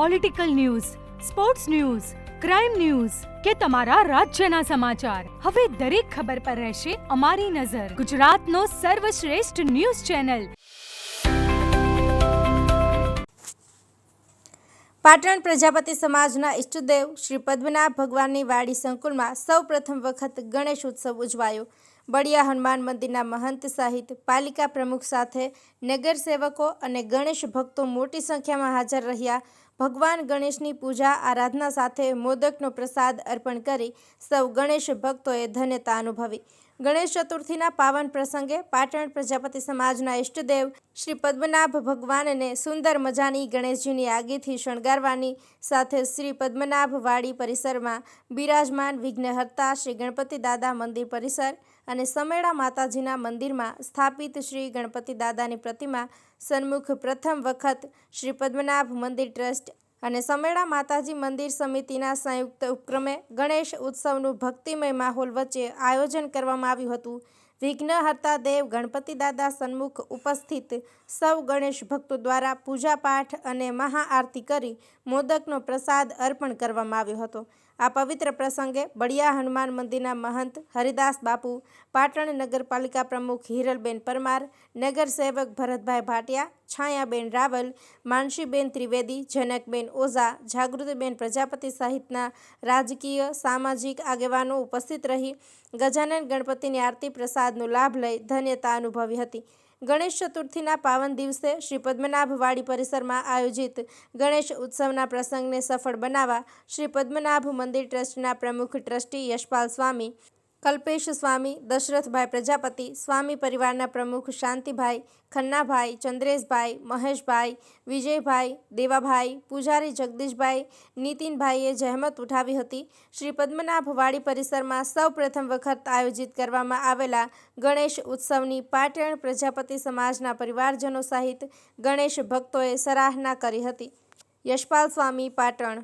Political news sports news crime news કે તમારા રાજ્યના સમાચાર. હવે દરેક ખબર પર રહેશે અમારી નજર. ગુજરાતનો સર્વશ્રેષ્ઠ ન્યૂઝ ચેનલ. પાટણ પ્રજાપતિ સમાજના ઈષ્ટદેવ શ્રી પદ્મનાભ ભગવાનની વાડી સંકુલમાં સૌ પ્રથમ વખત ગણેશ ઉત્સવ ઉજવાયો. બળિયા હનુમાન મંદિરના મહંત સહિત, પાલિકા પ્રમુખ સાથે નગરસેવકો અને ગણેશ ભક્તો મોટી સંખ્યામાં હાજર રહ્યા. ભગવાન ગણેશની પૂજા, આરાધના સાથે મોદકનો પ્રસાદ અર્પણ કરી સૌ ગણેશ ભક્તોએ ધન્યતા અનુભવી. ગણેશ ચતુર્થીના પાવન પ્રસંગે પાટણ પ્રજાપતિ સમાજના ઈષ્ટદેવ શ્રી પદ્મનાભ ભગવાનને સુંદર મજાની ગણેશજીની આગીથી શણગારવાની સાથે શ્રી પદ્મનાભ વાડી પરિસરમાં બિરાજમાન વિઘ્નહર્તા શ્રી ગણપતિ દાદા મંદિર પરિસર અને સમેળા માતાજીના મંદિરમાં સ્થાપિત શ્રી ગણપતિ દાદાની પ્રતિમા સન્મુખ પ્રથમ વખત શ્રી પદ્મનાભ મંદિર ટ્રસ્ટ અને સમેળા માતાજી મંદિર સમિતિના સંયુક્ત ઉપક્રમે ગણેશ ઉત્સવનું ભક્તિમય માહોલ વચ્ચે આયોજન કરવામાં આવ્યું હતું. વિઘ્નહર્તા દેવ ગણપતિ દાદા સન્મુખ ઉપસ્થિત. સૌ ગણેશ ભક્તો દ્વારા પૂજાપાઠ અને મહાઆરતી કરી મોદકનો પ્રસાદ અર્પણ કરવામાં આવ્યો હતો. આ પવિત્ર પ્રસંગે બળિયા હનુમાન મંદિરના મહંત હરિદાસ બાપુ, પાટણ નગરપાલિકા પ્રમુખ હિરલબેન પરમાર નગરસેવક ભરતભાઈ ભાટિયા, છાયાબેન રાવલ, માનસીબેન ત્રિવેદી, જનકબેન ઓઝા, જાગૃતિબેન પ્રજાપતિ સહિતના રાજકીય, સામાજિક આગેવાનો ઉપસ્થિત રહી ગજાનન ગણપતિની આરતી પ્રસાદનો લાભ લઈ ધન્યતા અનુભવી હતી. ગણેશ ચતુર્થીના પાવન દિવસે શ્રી પદ્મનાભવાડી પરિસરમાં આયોજિત ગણેશ ઉત્સવના પ્રસંગને સફળ બનાવવા શ્રી પદ્મનાભ મંદિર ટ્રસ્ટના પ્રમુખ ટ્રસ્ટી યશપાલ સ્વામી કલ્પેશ સ્વામી દશરથભાઈ પ્રજાપતિ, સ્વામી પરિવારના પ્રમુખ શાંતિભાઈ, ખન્નાભાઈ, ચંદ્રેશભાઈ, મહેશભાઈ, વિજયભાઈ, દેવાભાઈ, પૂજારી જગદીશભાઈ, નીતિનભાઈએ જહેમત ઉઠાવી હતી. શ્રી પદ્મનાભવાડી પરિસરમાં સૌ પ્રથમ વખત આયોજિત કરવામાં આવેલા ગણેશ ઉત્સવની પાટણ પ્રજાપતિ સમાજના પરિવારજનો સહિત ગણેશ ભક્તોએ સરાહના કરી હતી. યશપાલ સ્વામી પાટણ